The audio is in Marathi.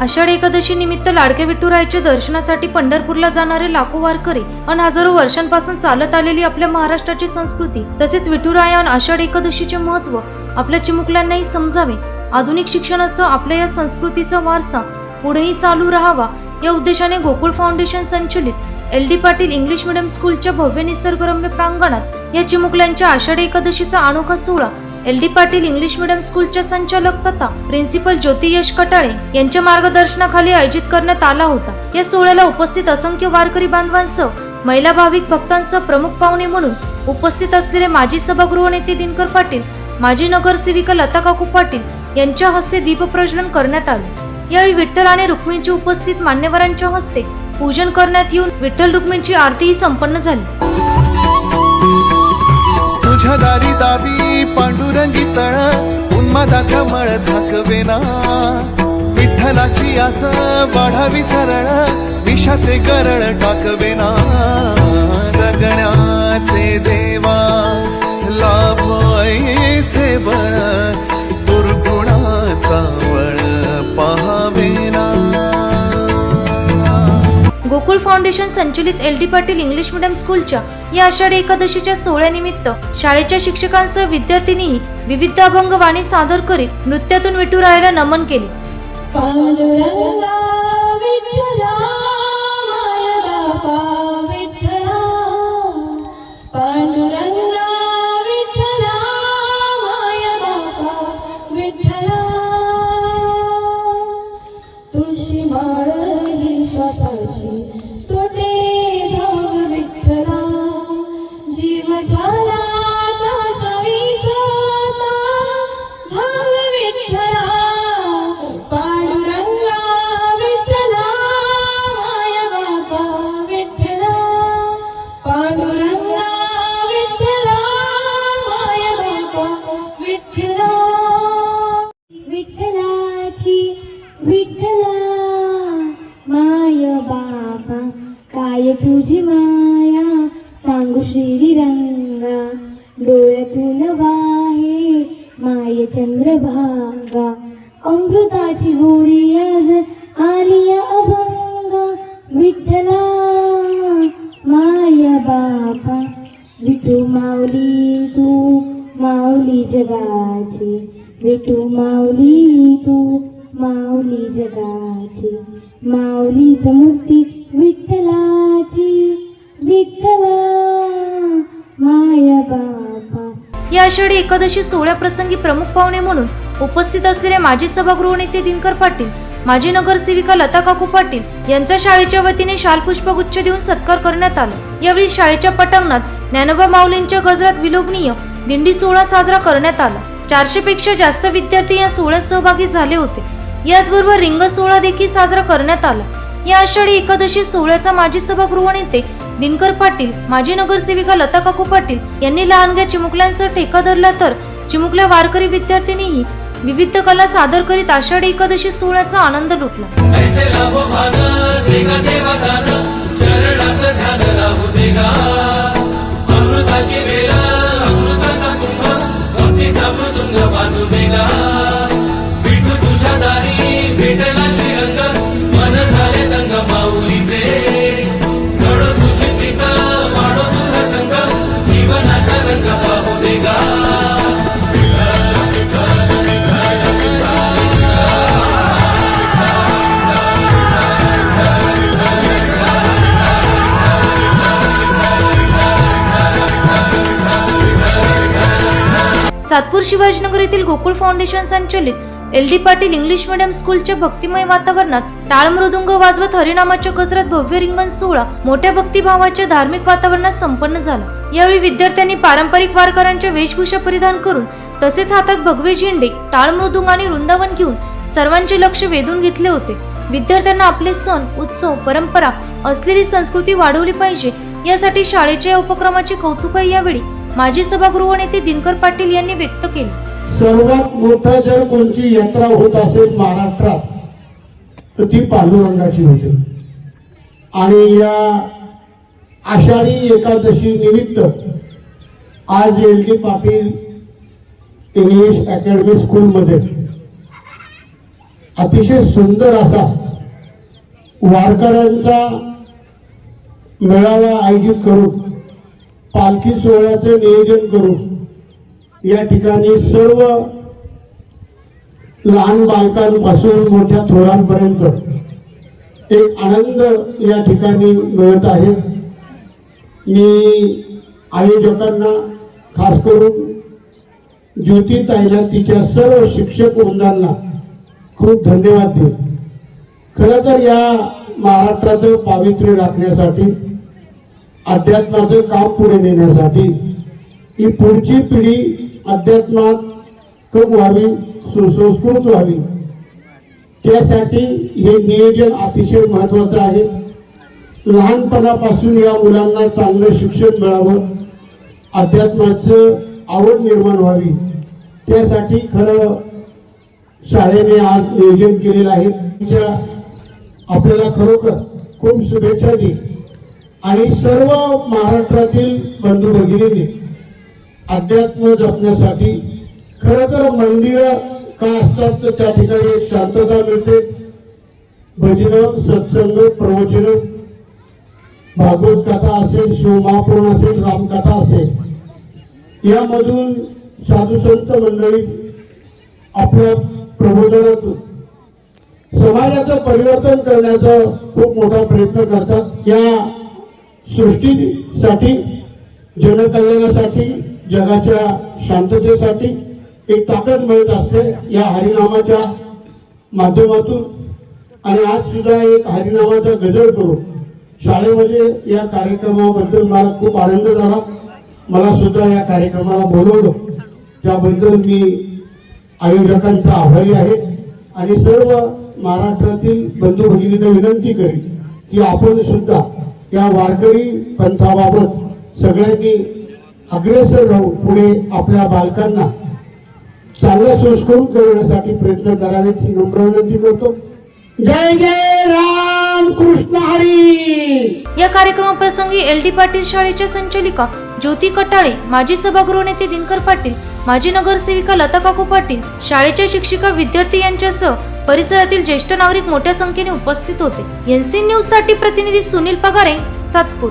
आषाढी एकादशी निमित्त लाडक्या विठुरायाच्या दर्शनासाठी पंढरपूरला जाणारे लाखो वारकरी आणि हजारो वर्षांपासून चालत आलेली आपल्या महाराष्ट्राची संस्कृती तसेच विठुराया आणि आषाढी एकादशीचे महत्त्व आपल्या चिमुकल्यांनाही समजावे. आधुनिक शिक्षणासह आपल्या या संस्कृतीचा वारसा पुढेही चालू राहावा या उद्देशाने गोकुळ फाउंडेशन संचलित L D Patil English medium स्कूलच्या भव्य निसर्गरम्य प्रांगणात या चिमुकल्यांच्या आषाढी एकादशीचा अनोखा सोहळा L D Patil English medium स्कूलच्या संचालक तथा प्रिन्सिपल ज्योती यश कटाळे यांच्या मार्गदर्शनाखाली आयोजित करण्यात आला होता. या सोहळ्याला उपस्थित असंख्य वारकरी बांधवांसह महिला भाविक भक्तांसह प्रमुख पाहुणे म्हणून उपस्थित असलेले माजी सभागृह नेते दिनकर पाटील माजी नगरसेविका लता काकू पाटील यांच्या हस्ते दीपप्रज्वलन करण्यात आले. यावेळी विठ्ठल आणि रुक्मिणीची उपस्थित मान्यवरांच्या हस्ते पूजन करण्यात येऊन विठ्ठल रुक्मिणीची आरतीही संपन्न झाली. तुझ्या दारी दावी पांडुरंगी तळ उन्मादाचा मळ झाकवेना. विठ्ठलाची आस वाढावी सरळ विषाचे गरळ टाकवेना. जगण्याचे देवा लाभ सेवळ गोकुळ फाउंडेशन संचलित L D Patil English medium स्कूलच्या या आषाढी एकादशीच्या सोहळ्यानिमित्त शाळेच्या शिक्षकांसह विद्यार्थिनीही विविध अभंग वाणी सादर करीत नृत्यातून विठुरायाला नमन केले. माऊली तू माऊली जगाची. विठू माऊली तू माऊली जगाची. माऊली त मूर्ती विठ्ठलाची. विठ्ठला माया बाबा या आषाढी एकादशी सोहळ्याप्रसंगी प्रमुख पाहुणे म्हणून उपस्थित असलेले माजी सभागृह नेते दिनकर पाटील माजी नगरसेविका लता काकू पाटील यांचा शाळेच्या वतीने शाल पुष्पगुच्छ देऊन सत्कार करण्यात आला. यावेळी शाळेच्या पटांगणात ज्ञानोबा माऊलींच्या गजरात विलोभनीय दिंडी सोहळा साजरा करण्यात आला. चारशे पेक्षा जास्त विद्यार्थी या सोहळ्यात सहभागी झाले होते. याचबरोबर रिंग सोहळा देखील साजरा करण्यात आला. या आषाढी एकादशी सोहळ्याचा माजी सभागृह नेते दिनकर पाटील माजी नगरसेविका लता काकू पाटील यांनी लहानग्या चिमुकल्यांसह ठेका धरला तर चिमुकल्या वारकरी विद्यार्थिनीही विविध कला सादर करीत आषाढी एकादशी सोहळ्याचा आनंद लुटला. शिवाजीनगर येथील गोकुळ फाउंडेशन संचलित L D Patil English medium स्कूलच्या भक्तिमय वातावरणात टाळ मृदुंग वाजवत हरिनामाच्या गजरात भव्य रिंगण सोहळा मोठ्या भक्तिभावाच्या धार्मिक वातावरणात संपन्न झाला. यावेळी विद्यार्थ्यांनी पारंपरिक वारकऱ्यांच्या वेशभूषा परिधान करून तसेच हातात भगवे झेंडे टाळ मृदुंग आणि वृंदावन घेऊन सर्वांचे लक्ष वेधून घेतले होते. विद्यार्थ्यांना आपले सण उत्सव परंपरा असलेली संस्कृती वाढवली पाहिजे यासाठी शाळेच्या या उपक्रमाचे कौतुकही यावेळी माजी सभागृह नेते दिनकर पाटील यांनी व्यक्त केले. सर्वात मोठं जर कोणची यात्रा होत असेल महाराष्ट्रात तर ती पांडुरंगाची होते. आणि या आषाढी एकादशी निमित्त आज L D Patil English academy स्कूलमध्ये अतिशय सुंदर असा वारकऱ्यांचा मेळावा आयोजित करून पालखी सोहळ्याचे नियोजन करून या ठिकाणी सर्व लहान बालकांपासून मोठ्या थोरांपर्यंत एक आनंद या ठिकाणी मिळत आहे. मी आयोजकांना खास करून ज्योती ताईला तिच्या सर्व शिक्षक वृंदांना खूप धन्यवाद देईन. खरं तर या महाराष्ट्राचं पावित्र्य राखण्यासाठी अध्यात्माचं काम पुढे नेण्यासाठी ही पुढची पिढी अध्यात्मात खूप व्हावी सुसंस्कृत व्हावी. त्यासाठी हे नियोजन अतिशय महत्वाचं आहे. लहानपणापासून या मुलांना चांगलं शिक्षण मिळावं अध्यात्माचं आवड निर्माण व्हावी. त्यासाठी खरं शाळेने आज नियोजन केलेलं आहे. आपल्याला खरोखर खूप शुभेच्छा देईल. आणि सर्व महाराष्ट्रातील बंधू भगिनींनी अध्यात्म जपण्यासाठी खरं तर मंदिरं का असतात तर त्या ठिकाणी एक शांतता मिळते. भजनं सत्संग प्रवचन भागवत कथा असेल शिवमहापुराण असेल रामकथा असेल यामधून साधू संत मंडळी आपल्या प्रबोधनातून समाजाचं परिवर्तन करण्याचा खूप मोठा प्रयत्न करतात. या सृष्टीसाठी जनकल्याणासाठी जगाच्या शांततेसाठी एक ताकद मिळत असते या हरिनामाच्या माध्यमातून. आणि आज सुद्धा एक हरिनामाचा गजर करून शाळेमध्ये या कार्यक्रमाबद्दल मला खूप आनंद झाला. मला सुद्धा या कार्यक्रमाला बोलवलं. त्याबद्दल मी आयोजकांचा आभारी आहे. आणि सर्व महाराष्ट्रातील बंधू भगिनींना विनंती करेन की आपण सुद्धा या वारकरी पंथाबाबत सगळ्यांनी अग्रेसर राहून पुढे आपल्या बालकांना चांगला संस्करून करण्यासाठी प्रयत्न करावेत ही नम्र विनंती करतो. जय जय राम कृष्ण हरी! या कार्यक्रमाप्रसंगी एल डी पाटील शाळेच्या संचालिका ज्योती कटाळे माजी सभागृह नेते दिनकर पाटील माजी नगरसेविका लता काकू पाटील शाळेच्या शिक्षिका विद्यार्थी यांच्यासह परिसरातील ज्येष्ठ नागरिक मोठ्या संख्येने उपस्थित होते. एनसी न्यूजसाठी प्रतिनिधी सुनील पगारे सातपूर.